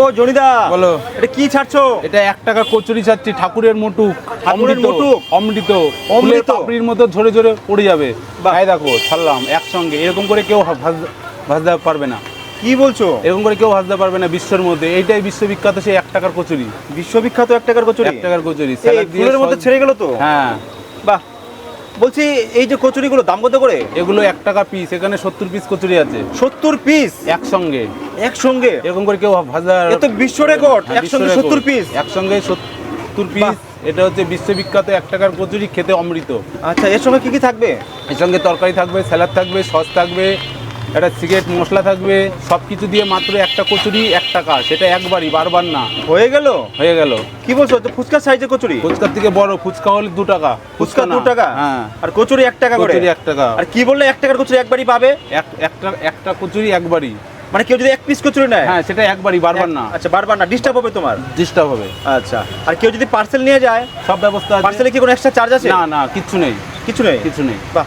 ও জনিদা। বলো। এটা কি ছাড়ছো? এটা এক টাকা কচুরি চাচ্ছি ঠাকুরের মুটুক। ঠাকুরের মুটুক? অমৃত। অমৃত? পাপড়ির মতো ঝরে ঝরে পড়ে যাবে। তাই দেখো ছাড়লাম একসঙ্গে। এরকম করে কেউ ভাজতে পারবে না। কি বলছো? এরকম করে কেউ ভাজতে পারবে না বিশ্বের মধ্যে। এইটাই বিশ্ববিখ্যাত সেই এক টাকার কচুরি। বিশ্ববিখ্যাত এক টাকার কচুরি? এক টাকার কচুরি। ফুলের মধ্যে ছেড়ে গেল তো? হ্যাঁ। বলছি এই যে কচুরিগুলো দাম কত করে? এগুলো এক টাকা পিস এখানে সত্তর পিস কচুরি আছে। সত্তর পিস একসঙ্গে। একসঙ্গে? এরকম করে কেউ হাজার এত বিশ্ব রেকর্ড হ্যাঁ, একসঙ্গে সত্তর পিস একসঙ্গে সত্তর পিস এটা হচ্ছে বিশ্ববিখ্যাত এক টাকার কচুরি খেতে অমৃত। আচ্ছা এর সঙ্গে কি কি থাকবে? এর সঙ্গে তরকারি থাকবে স্যালাড থাকবে সস থাকবে একটা সিগারেট মশলা থাকবে সব কিছু দিয়ে মাত্র একটা কচুরি এক টাকা সেটা একবারই বারবার না। হয়ে গেল? হয়ে গেল। কি বলছো? তো ফুচকা সাইজের কচুরি? ফুচকার থেকে বড় ফুচকা হলে দু টাকা। ফুচকা দু টাকা? হ্যাঁ। আর কচুরি এক টাকা করে? কচুরি এক টাকা। আর কি বললে এক টাকার কচুরি একবারই পাবে? এক একটা একটা কচুরি একবারই। মানে কেউ যদি এক পিস কচুরি নেয়? হ্যাঁ সেটা একবারই বারবার না। আচ্ছা বারবার না ডিস্টার্ব হবে তোমার? ডিস্টার্ব হবে। আচ্ছা। আর কেউ যদি পার্সেল নিয়ে যায়? সব ব্যবস্থা আছে। পার্সেলে কি কোনো এক্সট্রা চার্জ আছে? না না কিছু নেই। কিছু নেই? কিছু নেই। বাহ।